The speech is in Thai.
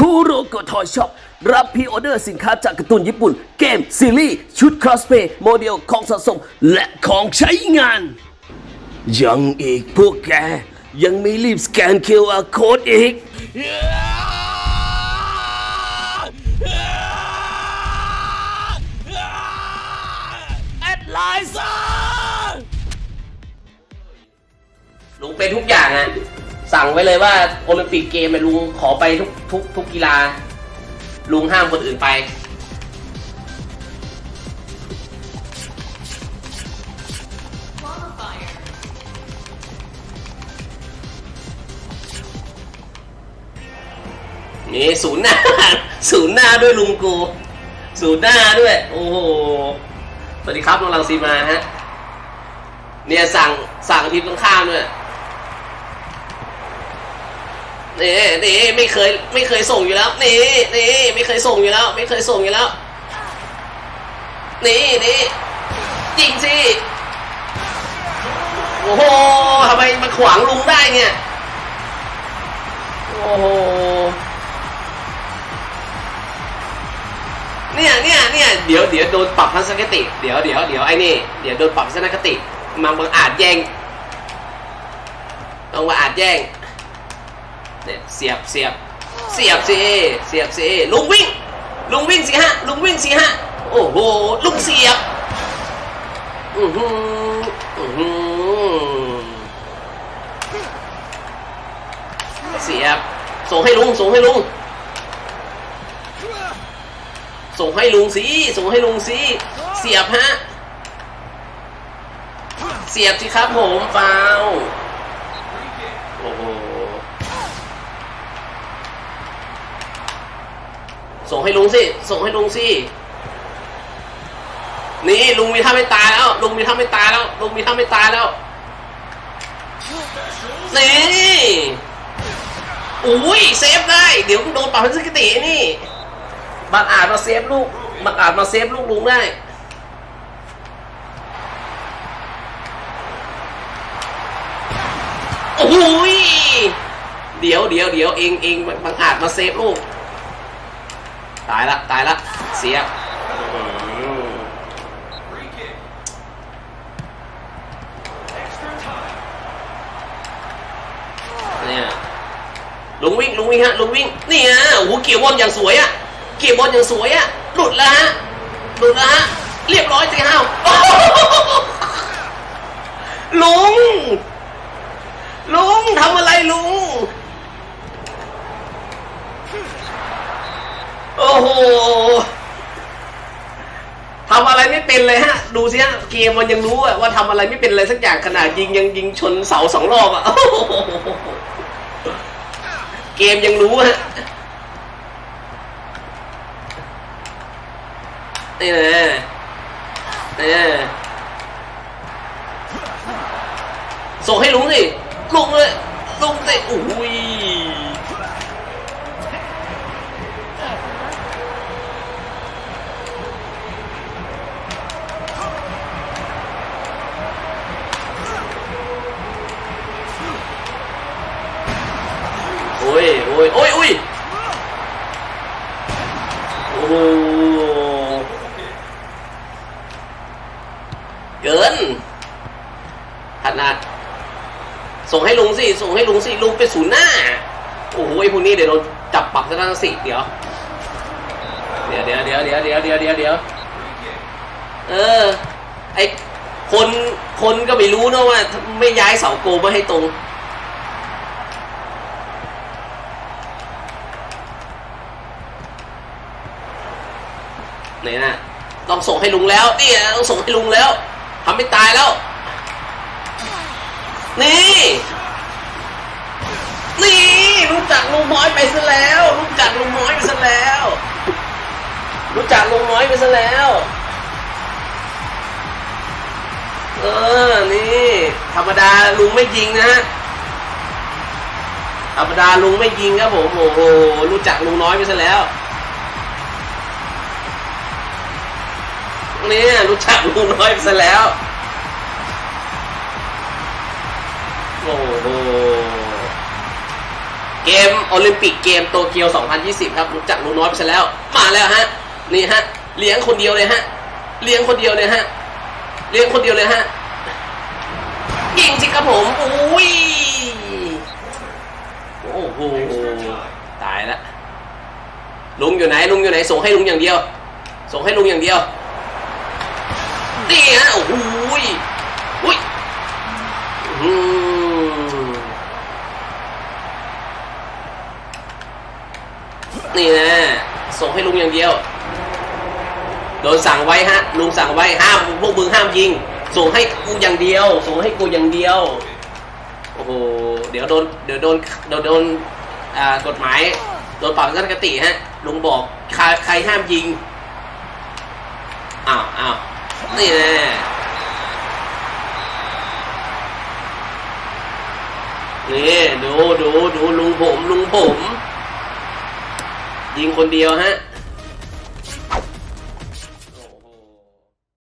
คูโรโกทอยช็อปรับพรีออเดอร์สินค้าจากการ์ตูนญี่ปุ่น เกม ซีรีส์ ชุดครอสเพย์โมเดลของสะสม และของใช้งาน ยังอีกพวกแก ยังไม่รีบสแกน QR Code อีก แอดไลน์ซ่าลุงเป็นทุกอย่างอะ สั่งไว้เลยว่าโอลิมปิกเกมเนี่ยลุงขอไปทุกทุกทุกกีฬา ลุงห้ามคนอื่นไป นี่ศูนย์หน้า ศูนย์หน้าด้วยลุงกู ศูนย์หน้าด้วย โอ้โห สวัสดีครับน้องรังสีมาฮะ เนี่ยสั่งสั่งทีมตรงข้ามด้วย นี่นี่ไม่เคยไม่เคยส่งอยู่แล้ว นี่นี่ไม่เคยส่งอยู่แล้ว ไม่เคยส่งอยู่แล้ว นี่นี่จริงสิโอ้โหทำไมมาขวางลุงได้เนี่ยโอ้โหเนี่ยเนี่ยเนี่ยเดี๋ยวเดี๋ยวโดนปรับทัศนคติเดี๋ยวเดี๋ยวเดี๋ยวไอ้นี่เดี๋ยวโดนปรับทัศนคติมาบังอาจแย่งต้องมาอาจแย่ง เนี่ยเสียบเสียบเสียบสิเสียบสิลุงวิ่ง ลุงวิ่งสิฮะ ลุงวิ่งสิฮะ โอ้โห ลุงเสียบ อือหืออือหือเสียบ ส่งให้ลุง ส่งให้ลุง ส่งให้ลุงสิ ส่งให้ลุงสิ เสียบฮะ เสียบสิครับผมฟาวโอ้โห ส่งให้ลุงสิ ส่งให้ลุงสิ นี่ลุงมีท่าไม่ตายแล้ว ลุงมีท่าไม่ตายแล้ว ลุงมีท่าไม่ตายแล้ว นี่อุ้ยเซฟได้ เดี๋ยวโดนปรับพันสกิตินี่บัตรอาจมาเซฟลูกบัตรอาจมาเซฟลูกลุงได้โอ้ยเดี๋ยวเดี๋ยวเดี๋ยวเองเองบังอาจมาเซฟลูก ตายละตายละเสียเนี่ยลุงวิ่งลุงวิ่งฮะลุงวิ่งนี่ฮะโอ้โหเกี่ยวบอลอย่างสวยอะเกี่ยวบอลอย่างสวยอะหลุดแล้วฮะหลุดแล้วฮะเรียบร้อยสิฮะลุงลุงทำอะไรลุง โอ้โหทำอะไรไม่เป็นเลย สิฮะเกมมันยังรู้อะว่าทำอะไรไม่เป็นอะไรสักอย่างขนาดยิงยังยิงชนเสาสองรอบอะเกมยังรู้ฮะนี่นะนี่ส่งให้ลุงสิลุงเลยลุงสิโอ้ย โอ้ยโอ้ยโอ้ยโอ้ยโอ้โหเกินขนาด ส่งให้ลุงสิส่งให้ลุงสิลุงเป็นศูนย์หน้า โอ้โหไอ้พวกนี้เดี๋ยวเราจับปรับซะทั้งสิเดี๋ยว เดี๋ยวเดี๋ยวเดี๋ยวเดี๋ยวเดี๋ยวเดี๋ยวเดี๋ยวเดี๋ยวเออ ไอคนคนก็ไม่รู้นะว่า ไม่ย้ายเสาโกมาให้ตรงไหนน่ะต้องส่งให้ลุงแล้วนี่ต้องส่งให้ลุงแล้วทำไม่ตายแล้ว นี่ นี่รู้จักลุงน้อยไปซะแล้ว รู้จักลุงน้อยไปซะแล้ว รู้จักลุงน้อยไปซะแล้วเออนี่ธรรมดาลุงไม่ยิงนะธรรมดาลุงไม่ยิงครับผมโอ้โหรู้จักลุงน้อยไปซะแล้วเนี่ยรู้จักลุงน้อยไปซะแล้วโอ้โห มโอลิมปิกเกมโตเกียว 2020 ครับรู้จักลุงน้อยไปซะแล้ว มาแล้วฮะ นี่ฮะ เลี้ยงคนเดียวเลยฮะ เลี้ยงคนเดียวเลยฮะ เลี้ยงคนเดียวเลยฮะยิงสิครับผม อุ้ย โอ้โห ตายละ ลุงอยู่ไหน ลุงอยู่ไหน ส่งให้ลุงอย่างเดียว ส่งให้ลุงอย่างเดียว นี่ฮะ โอ้โหอุ้ย อืม นี่นะ ส่งให้ลุงอย่างเดียว โดนสั่งไว้ฮะ ลุงสั่งไว้ห้ามพวกมึงห้ามยิง ส่งให้กูอย่างเดียว ส่งให้กูอย่างเดียว โอ้โห เดี๋ยวโดน เดี๋ยวโดนเดี๋ยวโดนกฎหมาย โดนปรับทัศนคติฮะ ลุงบอกใครใครห้ามยิง อ้าวอ้าวนี่น่นี่ดูดูดูลุงผมลุงผม ยิงคนเดียวฮะ